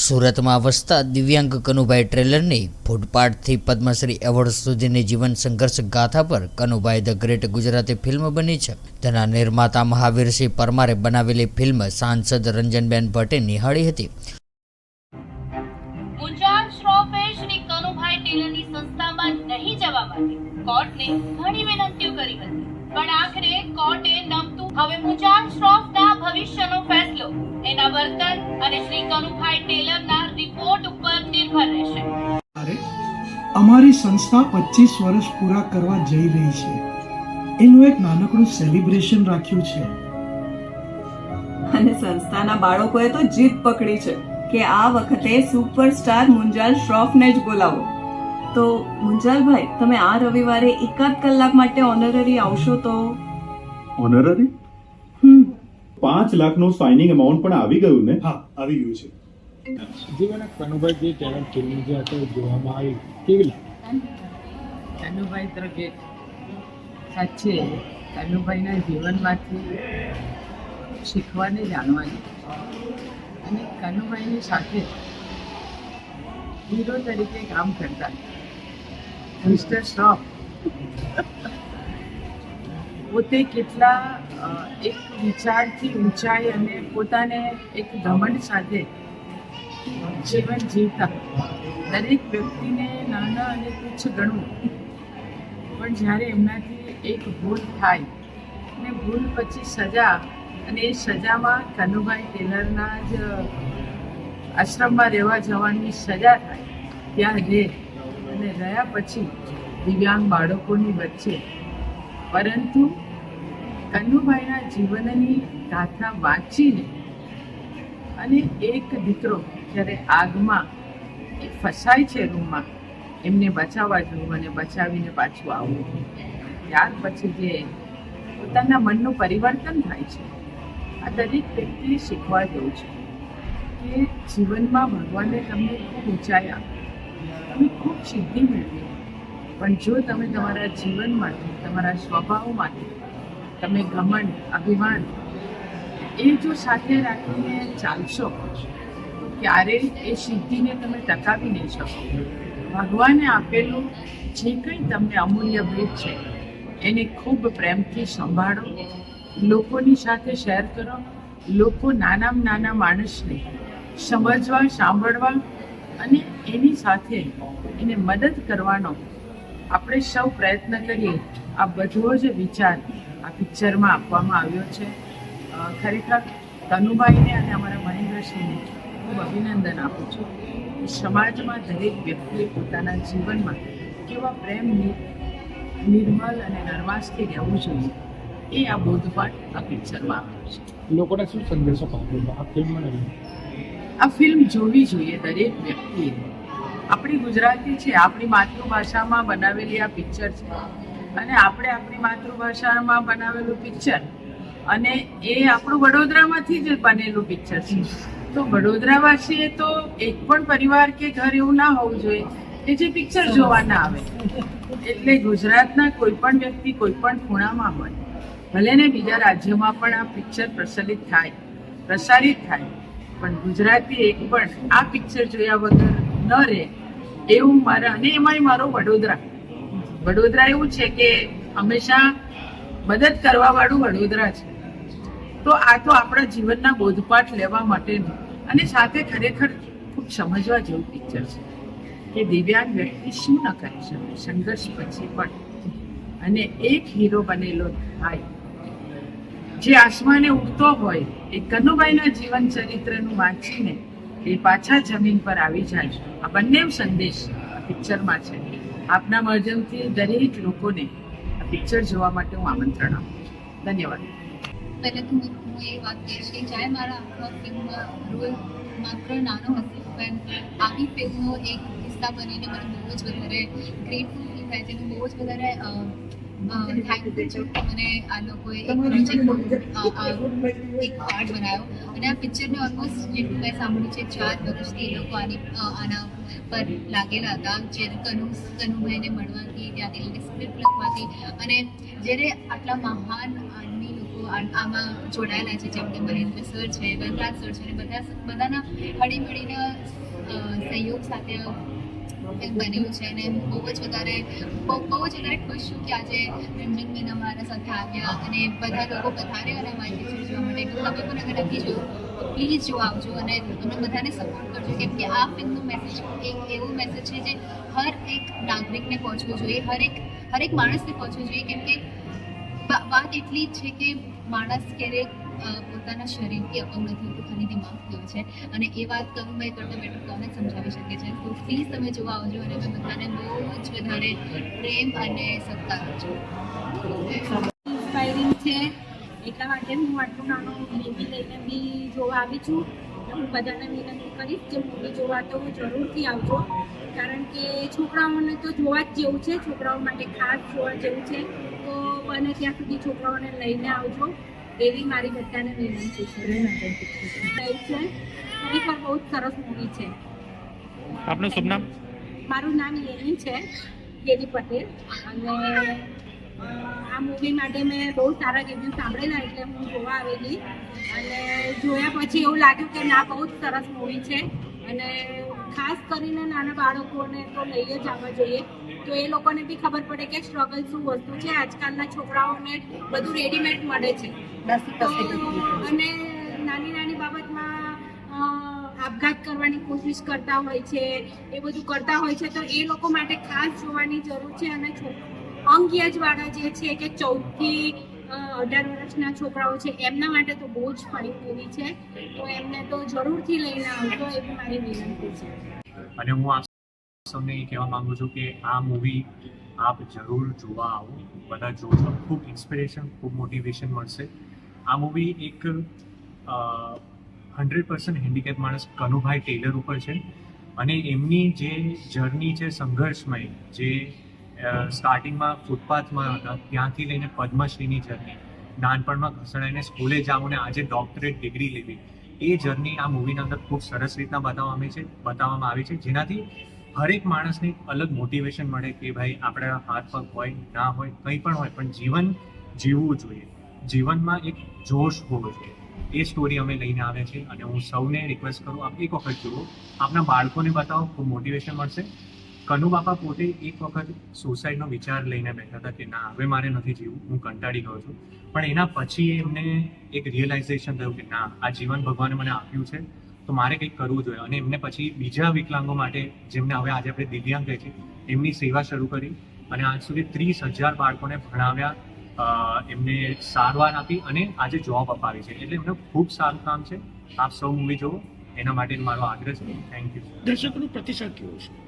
સુરતમાં વસતા દિવ્યાંગ કનુભાઈ ટ્રેલરની ફૂટપાથથી પદ્મશ્રી એવોર્ડ સુધીની જીવન સંઘર્ષ ગાથા પર Kanubhai the great Gujarati film બની છે. તેના નિર્માતા મહાવીરસિંહ પરમારે બનાવેલી ફિલ્મ સાંસદ રંજનબેન ભટ્ટે નિહાળી હતી. કોર્ટને ઘણી વિનંતીઓ કરી હતી. પણ આખરે કોર્ટે નમતું હવે મુંજાલ શ્રોફના ભવિષ્યનો ફેસલો એના વર્તન અને શ્રી કનુભાઈ ટેલરના રિપોર્ટ ઉપર નિર્ભર રહેશે. અરે અમારી સંસ્થા પચીસ વર્ષ પૂરા કરવા જઈ રહી છે. એનું એક નાનકડું સેલિબ્રેશન રાખ્યું છે. અને સંસ્થાના બાળકોએ તો જીદ પકડી છે કે આ વખતે સુપરસ્ટાર મુંજાલ શ્રોફને જ બોલાવો. તો મુંજાલભાઈ તમે આ રવિવારે એકાદ કલાક માટે ઓનરરી આવશો તો? ઓનરરી પાંચ લાખનું સાઇનિંગ અમાઉન્ટ પણ આવી ગયું ને? હા આવી ગયું છે. જીવન કનુભાઈ જે ટેલેન્ટ ફિલ્મ જે હતો જોવામાં આવી. કેવી લાગી? કનુભાઈ તરફે સાચે કનુભાઈના જીવનમાંથી શીખવાની જાણવાની. અને કનુભાઈની સાથે હીરો તરીકે કામ કરતા. મિસ્ટર શ્રોફ પોતે કેટલા એક વિચારથી ઊંચાઈ અને પોતાને એક ઘમંડ સાથે જીવન જીવતા દરેક વ્યક્તિને નાના અને તુચ્છ ગણવું પણ જ્યારે એમનાથી એક ભૂલ થાય અને ભૂલ પછી સજા અને એ સજામાં કનુભાઈ ટેલરના જ આશ્રમમાં રહેવા જવાની સજા થાય, ત્યાં રહે અને રહ્યા પછી દિવ્યાંગ બાળકોની વચ્ચે પરંતુ કનુભાઈના જીવનની ગાથા વાંચીને અને એક દીકરો જ્યારે આગમાં એ ફસાય છે રૂમમાં, એમને બચાવવા જવું અને બચાવીને પાછું આવવું ત્યાર પછી જે પોતાના મનનું પરિવર્તન થાય છે, આ દરેક વ્યક્તિએ શીખવા જેવું છે કે જીવનમાં ભગવાને તમને ખૂબ ઊંચાઈ આપી. તમે ખૂબ સિદ્ધિ મેળવી. પણ જો તમે તમારા જીવનમાંથી, તમારા સ્વભાવમાંથી, તમે ઘમંડ, અભિમાન, એ જો સાથે રાખીને ચાલશો, તો ક્યારેય એ સિદ્ધિને તમે ટકાવી નહીં શકો. ભગવાને આપેલું જે કંઈ તમને અમૂલ્ય ભેટ છે, એને ખૂબ પ્રેમથી સંભાળો, લોકોની સાથે શેર કરો, લોકો નાનામાં નાના માણસને સમજવા, સાંભળવા અને એની સાથે એને મદદ કરવાનો આપણે સૌ પ્રયત્ન કરીએ આ બધો જ વિચાર આ પિક્ચરમાં આપવામાં આવ્યો છે. ખરેખર તનુભાઈને અને અમારા મહેન્દ્રસિંહને ખૂબ અભિનંદન આપું છું સમાજમાં દરેક વ્યક્તિએ પોતાના જીવનમાં કેવા પ્રેમ નિર્મલ અને નર્વાસથી રહેવું જોઈએ એ આ બોધપાઠ આ પિક્ચરમાં આપ્યો છે. લોકોને શું સંદેશો આ ફિલ્મને આ ફિલ્મ જોવી જોઈએ દરેક વ્યક્તિએ. આપણી ગુજરાતી છે, આપણી માતૃભાષામાં બનાવેલી આ પિક્ચર છે. અને આપણે આપણી માતૃભાષામાં બનાવેલું પિક્ચર અને એ આપણું વડોદરામાંથી જ બનેલું પિક્ચર છે. તો વડોદરાવાસીએ તો એક પણ પરિવાર કે ઘર એવું ના હોવું જોઈએ, કે જે પિક્ચર જોવા ના આવે. એટલે ગુજરાતના કોઈ પણ વ્યક્તિ કોઈ પણ ખૂણામાં હોય, ભલે ને બીજા રાજ્યોમાં પણ આ પિક્ચર પ્રચલિત થાય, પ્રસારિત થાય, પણ ગુજરાતી એક પણ આ પિક્ચર જોયા વગર ન રહે, એવું મારા, અને એમાંય મારો વડોદરા. વડોદરા એવું છે કે હંમેશા મદદ કરવા વાળું વડોદરા છે. તો આ તો આપણા જીવનના બોધપાઠ લેવા માટેનું. અને સાથે ખરેખર ખૂબ સમજવા જેવું પિક્ચર છે કે દિવ્યાંગ વ્યક્તિ શું ન કરી શકે? સંઘર્ષ પછી પણ. અને એક હીરો બનેલો થાય. જે આસમાને ઉડતો હોય, એ કનુભાઈના જીવન ચરિત્રનું વાંચીને એ પાછા જમીન પર આવી જાય આ બંને સંદેશ પિક્ચરમાં છે. આપના માધ્યમથી દરેક લોકોને આ પિક્ચર જોવા માટે હું આમંત્રણ આપું છું. ધન્યવાદ. પહેલે તો હું એ વાત કહીશ કે ચાહે મારા આખા ફિલ્મમાં રોલ માત્ર નાનો હશે પણ આવી ફિલ્મનો એક હિસ્સા બનીને મને બહુ જ વધારે ગ્રેટફુલ ફીલ થાય છે બહુ જ વધારે થેન્કફુલ છું કે આ લોકોએ એક પ્રોજેક્ટ એક પાર્ટ બનાવ્યો. અને આ પિક્ચરને ઓલમોસ્ટ જેટલું મેં સાંભળ્યું છે ચાર વર્ષથી એ લોકો આની આના પર લાગેલા હતા. જે કનુ કનુભાઈને મળવાથી લઈને સ્ક્રિપ્ટ લખવાથી અને જ્યારે આટલા મહાન આદમી લોકો આમાં જોડાયેલા છે જેમ કે મહેન્દ્ર સર છે વનરાજ સર છે અને બધા બધાના હળી મળીને સહયોગ સાથે બન્યું છે અને બહુ જ વધારે, બહુ જ વધારે ખુશ છું કે આજે રંજનબેન અમારા સાથે આવ્યા અને બધા લોકો વધારે અને અમારી જોવા માટે. તમે પણ અગર નથી જોયું પ્લીઝ જોવા આવજો અને તમે બધાને સપોર્ટ કરજો. કેમ કે આ ફિલ્મનો મેસેજ એક એવો મેસેજ છે જે હર એક નાગરિકને પહોંચવું જોઈએ, હર એક હરેક માણસને પહોંચવું જોઈએ. કેમ કે વાત એટલી જ છે કે માણસ ક્યારેક પોતાના શરીરથી અપંગ નથી હોતું ખાલી થયું છે. અને એ વાત કનુભાઈ કરતાં બેટર કોને સમજાવી શકે છે તો પ્લીઝ તમે જોવા આવજો અને અમે બધાને બહુ જ વધારે પ્રેમ અને સત્કાર આપજો. ઇન્સ્પાયરિંગ છે. એટલા માટે હું આટલું નાનું બેબી લઈને બી જોવા આવી છું. હું બધાને વિનંતી કરીશ કે મૂવી જોવા તો જરૂરથી આવજો. કારણ કે છોકરાઓને તો જોવા જ જેવું છે. છોકરાઓ માટે ખાસ જોવા જેવું છે. તો બને ત્યાં સુધી છોકરાઓને લઈને આવજો. એવી મારી બધાને વિનંતી છે ખરેખર બહુ જ સરસ મૂવી છે. આપનું શુભ નામ? મારું નામ યેની છે યેની પટેલ. અને આ મૂવી માટે મેં બહુ સારા રિવ્યૂ સાંભળેલા એટલે હું જોવા આવેલી. અને જોયા પછી એવું લાગ્યું કે ના બહુ જ સરસ મૂવી છે. અને ખાસ કરીને નાના બાળકોને તો લઈ જ આવવા જોઈએ. તો એ લોકોને બી ખબર પડે કે સ્ટ્રગલ શું વસ્તુ છે. આજકાલના છોકરાઓને બધું રેડીમેડ મળે છે. અને નાની નાની બાબતમાં આપઘાત કરવાની કોશિશ કરતા હોય છે એ બધું કરતા હોય છે. તો એ લોકો માટે ખાસ જોવાની જરૂર છે. અને છો જે છે કે ચૌદથી અઢાર વર્ષના છોકરાઓ છે, એમના માટે તો બહુ જ ફની મૂવી છે. તો એમને તો જરૂરથી લઈને આવજો એવી મારી વિનંતી છે. અને હું આપ સૌને એ કહેવા માંગુ છું કે આ મૂવી આપ જરૂર જોવા આવો. બધા જોજો ખૂબ ઇન્સ્પિરેશન ખૂબ મોટિવેશન મળશે. આ મૂવી એક હંડ્રેડ પર્સન્ટ હેન્ડીકેપ માણસ કનુભાઈ ટેલર ઉપર છે. અને એમની જે જર્ની છે સંઘર્ષમય, જે સ્ટાર્ટિંગમાં ફૂટપાથમાં હતા. ત્યાંથી લઈને પદ્મશ્રીની જર્ની નાનપણમાં ઘસડાઈને સ્કૂલે જાઉં ને આજે ડોક્ટરેટ ડિગ્રી લેવી એ જર્ની આ મૂવીના અંદર ખૂબ સરસ રીતના બતાવવામાં છે, બતાવવામાં આવી છે. જેનાથી હરેક માણસને અલગ મોટિવેશન મળે કે ભાઈ આપણા હાથ પગ હોય, ના હોય, કંઈ પણ હોય, પણ જીવન જીવવું જોઈએ. જીવનમાં એક જોશ હોવો જોઈએ. એ સ્ટોરી અમે લઈને આવ્યા છીએ અને હું સૌને રિક્વેસ્ટ કરું, આપ એક વખત જુઓ. આપના બાળકોને બતાવો, ખૂબ મોટિવેશન મળશે. કનુ બાપા પોતે એક વખત સુસાઇડનો વિચાર લઈને બેઠા હતા કે ના, હવે મારે નથી જીવવું, હું કંટાળી ગયો છું. પણ એના પછી એમને એક રિયલાઇઝેશન થયું કે ના, આ જીવન ભગવાને મને આપ્યું છે, તો મારે કંઈક કરવું જોઈએ. અને એમને પછી બીજા વિકલાંગો માટે જેમને હવે આજે આપણે દિવ્યાંગ કહે છે, એમની સેવા શરૂ કરી અને આજ સુધી ત્રીસ હજાર બાળકોને ભણાવ્યા એમને સારવાર આપી અને આજે જોબ અપાવી છે. એટલે એમનું ખૂબ સારું કામ છે. આપ સૌ મૂવી જુઓ. એના માટે મારો આગ્રહ છે. થેન્ક યુ દર્શકોનો પ્રતિસાદ કેવો છે?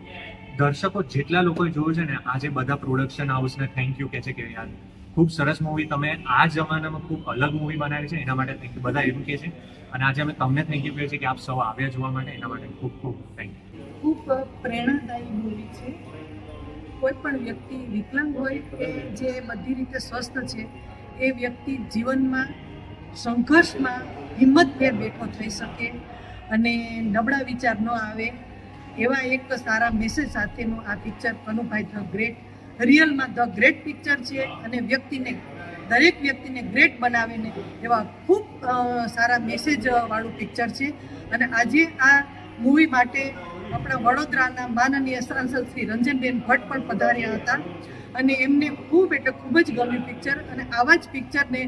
દર્શકો જેટલા લોકોએ જોયું છે ને, આજે બધા પ્રોડક્શન હાઉસને થેન્ક યુ કહે છે કે યાર, ખૂબ સરસ મૂવી તમે આ જમાનામાં ખૂબ અલગ મૂવી બનાવી છે, એના માટે થેન્ક યુ બધા એવું કહે છે. અને આજે અમે તમને થેન્ક યુ કહીએ છીએ કે આપ સૌ આવ્યા જોવા માટે, એના માટે ખૂબ ખૂબ થેન્ક યુ ખૂબ પ્રેરણાદાયી મૂવી છે. કોઈ પણ વ્યક્તિ વિકલાંગ હોય કે જે બધી રીતે સ્વસ્થ છે, એ વ્યક્તિ જીવનમાં સંઘર્ષમાં હિંમતભેર બેઠો થઈ શકે અને નબળા વિચાર ન આવે એવા એક સારા મેસેજ સાથેનું આ પિક્ચર કનુભાઈ ધ ગ્રેટ રિયલમાં ધ ગ્રેટ પિક્ચર છે અને વ્યક્તિને, દરેક વ્યક્તિને ગ્રેટ બનાવીને એવા ખૂબ સારા મેસેજવાળું પિક્ચર છે. અને આજે આ મૂવી માટે આપણા વડોદરાના માનનીય સાંસદ શ્રી રંજનબેન ભટ્ટ પણ પધાર્યા હતા. અને એમને ખૂબ એટલે ખૂબ જ ગમ્યું પિક્ચર અને આવા જ પિક્ચરને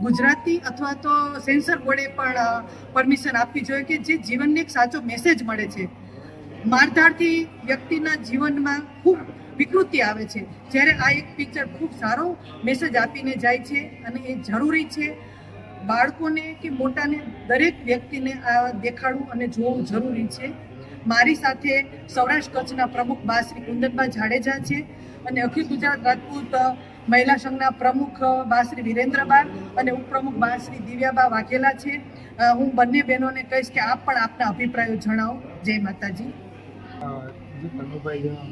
ગુજરાતી અથવા તો સેન્સર બોર્ડે પણ પરમિશન આપવી જોઈએ કે જે જીવનને એક સાચો મેસેજ મળે છે. મારધાડથી વ્યક્તિના જીવનમાં ખૂબ વિકૃતિ આવે છે. જ્યારે આ એક પિક્ચર ખૂબ સારો મેસેજ આપીને જાય છે અને એ જરૂરી છે બાળકોને કે મોટાને દરેક વ્યક્તિને આ દેખાડવું અને જોવું જરૂરી છે. મારી સાથે સૌરાષ્ટ્ર કચ્છના પ્રમુખ બા શ્રી કુંદનબા જાડેજા છે અને અખિલ ગુજરાત રાજપૂત મહિલા સંઘના પ્રમુખ બા શ્રી વિરેન્દ્રબા અને ઉપપ્રમુખ બા શ્રી દિવ્યાબા વાઘેલા છે. હું બંને બહેનોને કહીશ કે આપ પણ આપના અભિપ્રાયો જણાવો. જય માતાજી. જે કનુભાઈ જેવા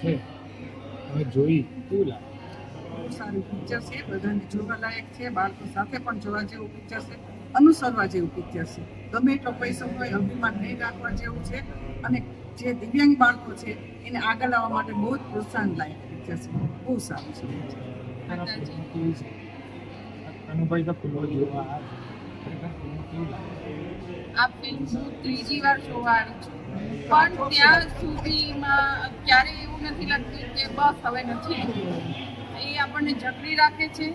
છે તમે જોઈ કેવું લાગે? સારું પિક્ચર છે બધાને જોવા લાયક છે બાળકો સાથે પણ જોવા જેવું પિક્ચર છે અનુસરવા જેવું પિક્ચર છે. ગમે એટલો પૈસો હોય અભિમાન નહીં રાખવા જેવું છે અને જે દિવ્યાંગ બાળકો છે એને આગળ આવવા માટે બહુ જ પ્રોત્સાહન લાયક પિક્ચર છે. બહુ સારું છે. કનુભાઈ તો ખુલ્લો જોવા આ ફિલ્મ હું ત્રીજી વાર જોવા છું. પણ ત્યાં સુધીમાં ક્યારેય એવું નથી લાગતું કે બસ હવે નથી એ આપણને જકડી રાખે છે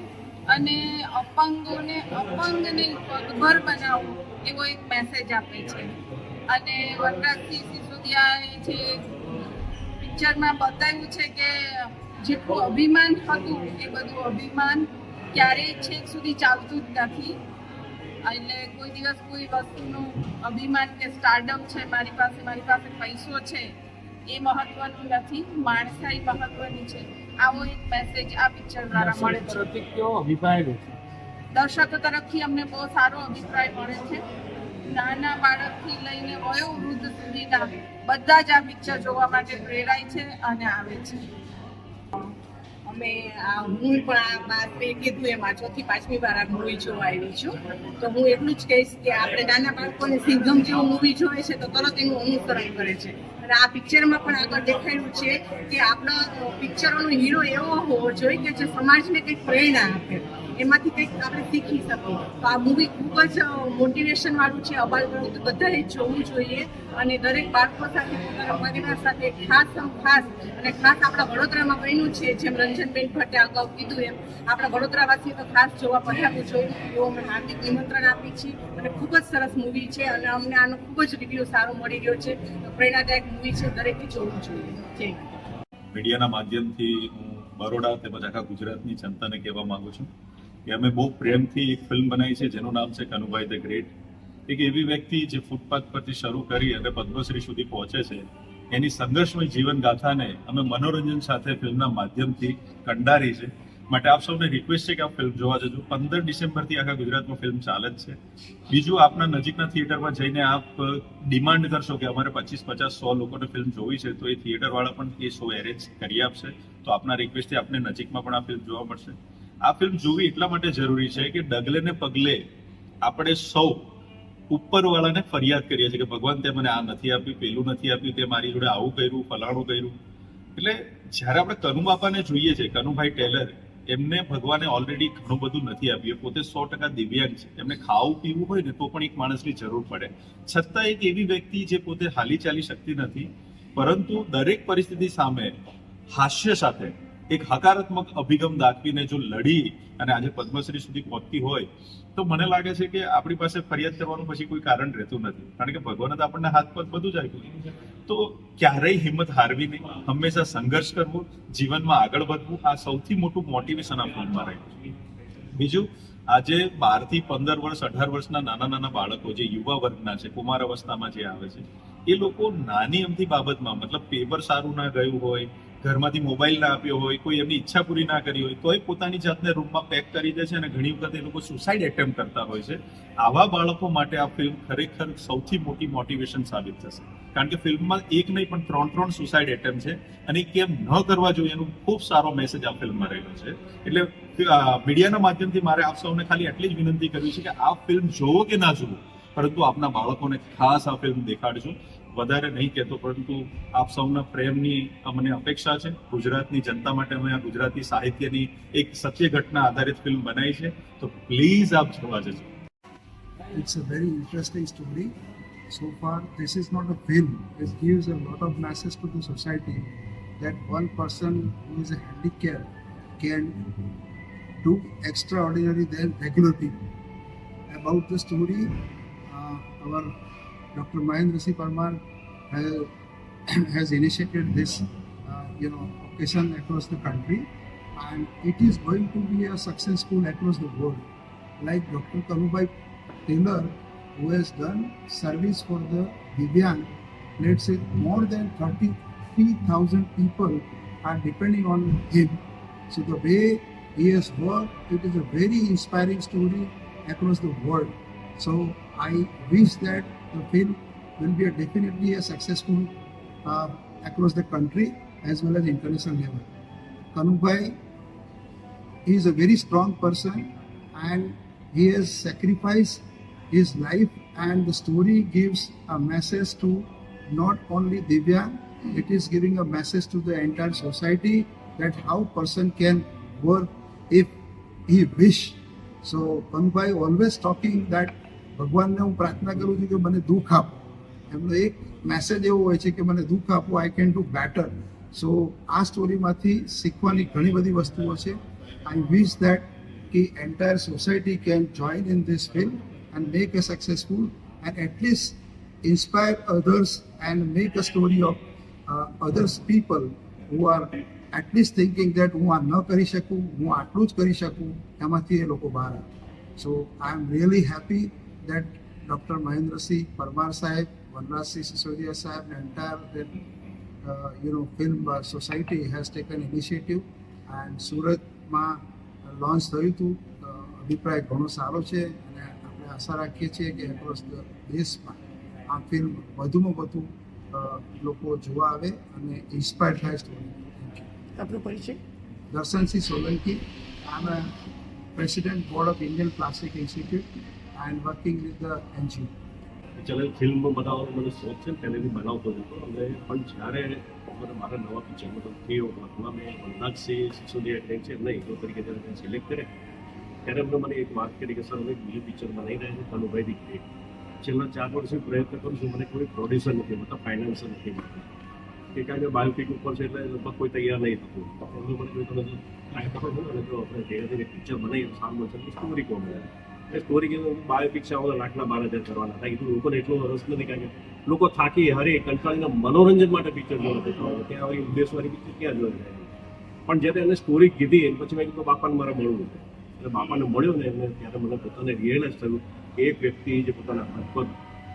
અને અપંગોને અપંગને પગભર બનાવવું એવો એક મેસેજ આપે છે. અને વનરાજસિંહ સિસોદિયાએ જે પિક્ચરમાં બતાવ્યું છે કે જેટલું અભિમાન હતું એ બધું અભિમાન ક્યારેય છેક સુધી ચાલતું જ નથી. એટલે કોઈ દિવસ કોઈ વસ્તુનું અભિમાન કે સ્ટાર્ટઅપ છે મારી પાસે મારી પાસે પૈસો છે એ મહત્વનું નથી. માણસાઈ મહત્વની છે. આવો એક મેસેજ આ પિક્ચર દ્વારા મળે છે. કેવો અભિપ્રાય છે? દર્શકો તરફથી અમને બહુ સારો અભિપ્રાય મળે છે. નાના બાળકથી લઈને વયોવૃદ્ધ સુધીના બધા જ આ પિક્ચર જોવા માટે પ્રેરાય છે અને આવે છે. અમે હું પણ આ બાતમે કીધું એમાં ચોથી પાંચમી વાર આ મૂવી જોવા આવી છું. તો હું એટલું જ કહીશ કે આપણે નાના બાળકોને સિંઘમ જેવું મૂવી જોવે છે તો તરત એનું અનુસરણ કરે છે. અને આ પિક્ચરમાં પણ આગળ દેખાયું છે કે આપણા પિક્ચરોનો હીરો એવો હોવો જોઈએ કે જે સમાજને કંઈક પ્રેરણા આપે. એમાંથી કંઈક આપણે શીખી શકીએ. તો આ મૂવી ખૂબ જ મોટિવેશન વાળું છે અબાલ તો બધાએ જોવું જોઈએ અને દરેક બાળકો સાથે, પોતાના પરિવાર સાથે ખાસ ખાસ અને ખાસ આપણા વડોદરામાં બન્યું છે. જેમ રંજનબેન ભટ્ટે અગાઉ કીધું એમ, આપણા વડોદરાવાસીઓ તો ખાસ જોવા પધારવું જોઈએ એવું અમે હાર્દિક નિમંત્રણ આપી છીએ અને ખૂબ જ સરસ મૂવી છે અને અમને આનો ખૂબ જ રિવ્યૂ સારો મળી રહ્યો છે. પ્રેરણાદાયક મૂવી છે દરેકે જોવું જોઈએ. જય મીડિયાના માધ્યમથી હું બરોડા તેમજ આખા ગુજરાતની જનતાને કહેવા માંગુ છું. કે અમે બહુ પ્રેમથી એક ફિલ્મ બનાવી છે, જેનું નામ છે કનુભાઈ ધ ગ્રેટ. એક એવી વ્યક્તિ જે ફૂટપાથ પરથી શરૂ કરી અને પદ્મશ્રી સુધી પહોંચે છે. એની સંઘર્ષમય જીવન ગાથાને અમે મનોરંજન સાથે ફિલ્મના માધ્યમથી કંડારી છે. માટે આપ સૌને રિક્વેસ્ટ છે કે આપ ફિલ્મ જોવા જજો. પંદર ડિસેમ્બરથી આખા ગુજરાતમાં ફિલ્મ ચાલે જ છે. બીજું, આપના નજીકના થિયેટરમાં જઈને આપ ડિમાન્ડ કરશો કે અમારે પચીસ, પચાસ, સો લોકોને ફિલ્મ જોવી છે, તો એ થિયેટરવાળા પણ એ શો એરેન્જ કરી આપશે. તો આપના રિક્વેસ્ટથી આપને નજીકમાં પણ આ ફિલ્મ જોવા મળશે. આ ફિલ્મ જોવી એટલા માટે જરૂરી છે કે ડગલે ને પગલે આપણે સૌ ઉપરવાળાને ફરિયાદ કરીએ છીએ કે ભગવાન તે મને આ નથી આપ્યું, પેલું નથી આપ્યું, તે મારી જોડે આવું કર્યું, ફલાણું કર્યું. એટલે જ્યારે આપણે કનુ બાપાને જોઈએ છે, કનુભાઈ ટેલર, એમને ભગવાને ઓલરેડી ઘણું બધું નથી આપ્યું. પોતે સો ટકા દિવ્યાંગ છે. એમને ખાવું પીવું હોય ને તો પણ એક માણસની જરૂર પડે. છતાં એક એવી વ્યક્તિ જે પોતે હાલી ચાલી શકતી નથી, પરંતુ દરેક પરિસ્થિતિ સામે હાસ્ય સાથે એક હકારાત્મક અભિગમ દાખવીને જો લડી અને આજે પદ્મશ્રી સુધી પહોંચતી હોય, તો મને લાગે છે કે આપણી પાસે ફરિયાદ કરવાનું પછી કોઈ કારણ રહેતું નથી. કારણ કે ભગવાને તો આપણને હાથ પર બધું જ આપ્યું. તો ક્યારેય હિંમત હારવી નહીં. હંમેશા સંઘર્ષ કરવો, જીવનમાં આગળ વધવું, આ સૌથી મોટું મોટિવેશન આ ફિલ્મમાં બીજું, આજે બારથી પંદર વર્ષ, અઢાર વર્ષના નાના નાના બાળકો જે યુવા વર્ગના છે, કુમાર અવસ્થામાં જે આવે છે, એ લોકો નાની અમથી બાબતમાં, મતલબ પેપર સારું ના ગયું હોય ઘરમાંથી મોબાઈલ ના આપ્યો હોય, કોઈ એમની ઈચ્છા પૂરી ના કરી હોય, તોય પોતાની જાતને રૂમમાં પેક કરી દે છે અને ઘણી વખત એ લોકો સુસાઇડ એટેમ્પ કરતા હોય છે. આવા બાળકો માટે આ ફિલ્મ ખરેખર સૌથી મોટી મોટિવેશન સાબિત થશે. કારણ કે ફિલ્મમાં એક નહીં, પણ ત્રણ ત્રણ સુસાઇડ એટેમ્પ છે અને કેમ ન કરવા જોઈએ એનો ખૂબ સારો મેસેજ આ ફિલ્મમાં રહેલો છે. એટલે મીડિયાના માધ્યમથી મારે આપ સૌને ખાલી એટલી જ વિનંતી કરવી છે કે આ ફિલ્મ જોવો કે ના જોવો, પરંતુ આપના બાળકોને ખાસ આ ફિલ્મ દેખાડજો. વધારે નહીં કહેતો પરંતુ આપ સૌના પ્રેમની અમને અપેક્ષા છે ગુજરાતની જનતા માટે અમે આ ગુજરાતી સાહિત્યની એક સત્ય ઘટના આધારિત ફિલ્મ બનાવી છે તો પ્લીઝ આપ જોવા જજો It's a very interesting story. So far, this is not a film. It gives a lot of message to the society that one person who is a handicap can do extraordinary than regular people. About the story, uh, our Dr. Mahendra Singh Parmar has, has initiated this, uh, you know, occasion across the country, and it is going to be a successful across the world. Like Dr. Kanubai Taylor, who has done service for the Divyang, let's say more than 33,000 people are depending on him. So the way he has worked, it is a very inspiring story across the world. So I wish that film will be definitely a successful uh, across the country as well as international level. Kanubhai is a very strong person and he has sacrificed his life and the story gives a message to not only Divyang, it is giving a message to the entire society that how person can work if he wish. So Kanubhai always talking that ભગવાનને હું પ્રાર્થના કરું છું કે મને દુઃખ આપો. એમનો એક મેસેજ એવો હોય છે કે મને દુઃખ આપો I can do better so આ સ્ટોરીમાંથી શીખવાની ઘણી બધી વસ્તુઓ છે. આઈ વિશ દેટ કે entire society can join in this film and make a successful and at least inspire others and make a story of others people who are at least thinking that હું આ ન કરી શકું, હું આટલું જ કરી શકું. એમાંથી એ લોકો બહાર આવે. So I am really happy that doctor Mahendrasinh Parmar saheb Vanrajsinh Sisodiya saheb entire you know film society has taken initiative and સુરતમાં લોન્ચ થયું હતું. અ, અભિપ્રાય ઘણો સારો છે. અને આપણે આશા રાખીએ છીએ કે એક્રોસ દેશમાં આ ફિલ્મ વધુમાં વધુ લોકો જોવા આવે અને ઇન્સ્પાયર થાય સ્ટોરી આપણો પરિચય? દર્શનસિંહ સોલંકી આમ president board of Indian plastic institute and working with the NGO ચાલે ફિલ્મ બનાવવાનો મને શોખ છે તેને પહેલેથી બનાવતો હતો. અને પણ જ્યારે મને મારા નવા પિક્ચર મતલબ થયો એમાં મેં વનરાજસિંહ સિસોદિયા ટ્રેન છે, એમના હીરો તરીકે જ્યારે મેં સિલેક્ટ કરે ત્યારે એમને મને એક વાત કરી કે, સર એક બીજું પિક્ચર બનાવી રહ્યા છે કનુભાઈ દી ગ્રેટ છેલ્લા ચાર વર્ષથી પ્રયત્ન કરું છું, મને કોઈ પ્રોડ્યુસર નથી, મતલબ ફાઇનાન્સર નથી મળતું. કે કારણ કે બાયોપિક ઉપર છે એટલે લગભગ કોઈ તૈયાર નહીં થતું. એમને મને કોઈ તમે ટ્રાય કરો છો અને જો આપણે ધીરે ધીરે પિક્ચર બનાવીએ સારું છે સ્ટોરી કોમ સ્ટોરી કે બાયોપિક છે આપણે લાખના બાર હજાર કરવાના હતા. કીધું, લોકોને એટલો રસ નથી, કારણ કે લોકો થાકી હરે, કંટાળીને મનોરંજન માટે પિક્ચર જોવા જતા હોય ત્યાં આવી ઉદ્દેશવાળી પિક્ચર ક્યાં જોવા જાય? પણ જ્યારે એને સ્ટોરી કીધી પછી મેં કીધું, બાપાને મારે મળવું છે. એટલે બાપાને મળ્યો ને એમને ત્યારે મને પોતાને રિયલાઇઝ થયું કે એક વ્યક્તિ જે પોતાના હાથ પર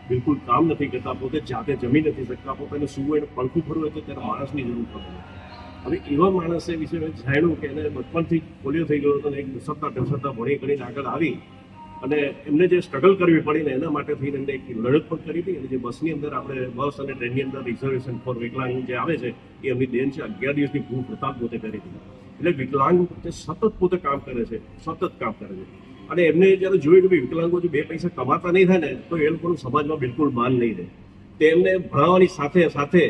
બિલકુલ કામ નથી કરતા, પોતે જાતે જમી નથી શકતા, પોતાને શું એને પડખું હોય તો ત્યારે માણસની જરૂર પડે હવે એવા માણસે વિશે મેં જાણ્યું કે એને બચપનથી પોલિયો થઈ ગયો હતો અને એક સત્તા ઢસતા ભણી ગણીને આગળ આવી. અને એમને જે સ્ટ્રગલ કરવી પડી ને એના માટે થઈને એમને એક લડત પણ કરી હતી અને જે બસની અંદર આપણે બસ અને ટ્રેનની અંદર રિઝર્વેશન ફોર વિકલાંગ જે આવે છે, એ એમની દેન છે, અગિયાર દિવસની ભૂખ હડતાલ પોતે કરી હતી એટલે વિકલાંગ જે સતત પોતે કામ કરે છે, સતત કામ કરે છે. અને એમને જ્યારે જોયું કે વિકલાંગો જો બે પૈસા કમાતા નહીં થાય ને, તો એ લોકોનું સમાજમાં બિલકુલ માન નહીં રહે. તે એમને ભણાવવાની સાથે સાથે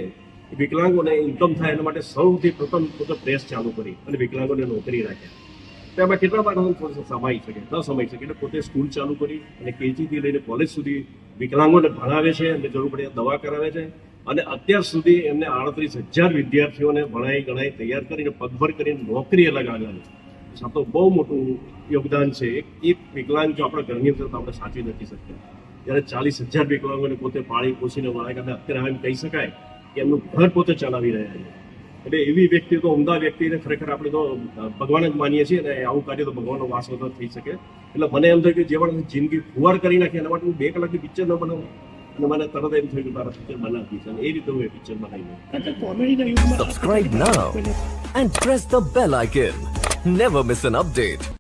વિકલાંગોને ઇન્કમ થાય એના માટે સૌથી પ્રથમ પોતે પ્રેસ ચાલુ કરી અને વિકલાંગોને નોકરી રાખ્યા. તેમાં કેટલા બાળકો સમાઈ શકે ન સમાઈ શકે એટલે પોતે સ્કૂલ ચાલુ કરી અને કેજીથી લઈને કોલેજ સુધી વિકલાંગોને ભણાવે છે અને જરૂર પડે દવા કરાવે છે. અને અત્યાર સુધી એમને આડત્રીસ હજાર વિદ્યાર્થીઓને ભણાઈ ગણાઈ તૈયાર કરીને પગભર કરીને નોકરીએ લગાવ્યા છે. તો બહુ મોટું યોગદાન છે. એક વિકલાંગ જો આપણા ઘરની અંદર તો આપણે સાચવી નથી શકતા. ત્યારે ચાલીસ હજાર વિકલાંગોને પોતે પાળી પોસીને વળાય અને અત્યારે એમ કહી શકાય કે એમનું ઘર પોતે ચલાવી રહ્યા છે. એટલે એવી વ્યક્તિ તો ઉમદા વ્યક્તિને ખરેખર આપણે તો ભગવાન જ માનીએ છીએ અને આવું કાર્ય તો ભગવાનનો વાસ વગર થઈ શકે એટલે મને એમ થયું કે જે પણ જિંદગી ફુવાર કરી નાખી એના માટે હું બે કલાકની પિક્ચર ન બનાવું અને મને તરત એમ થયું કે મારા પિક્ચર બનાવી છે અને એ રીતે હું એ પિક્ચર બનાવી Subscribe now and press the bell icon. Never miss an update.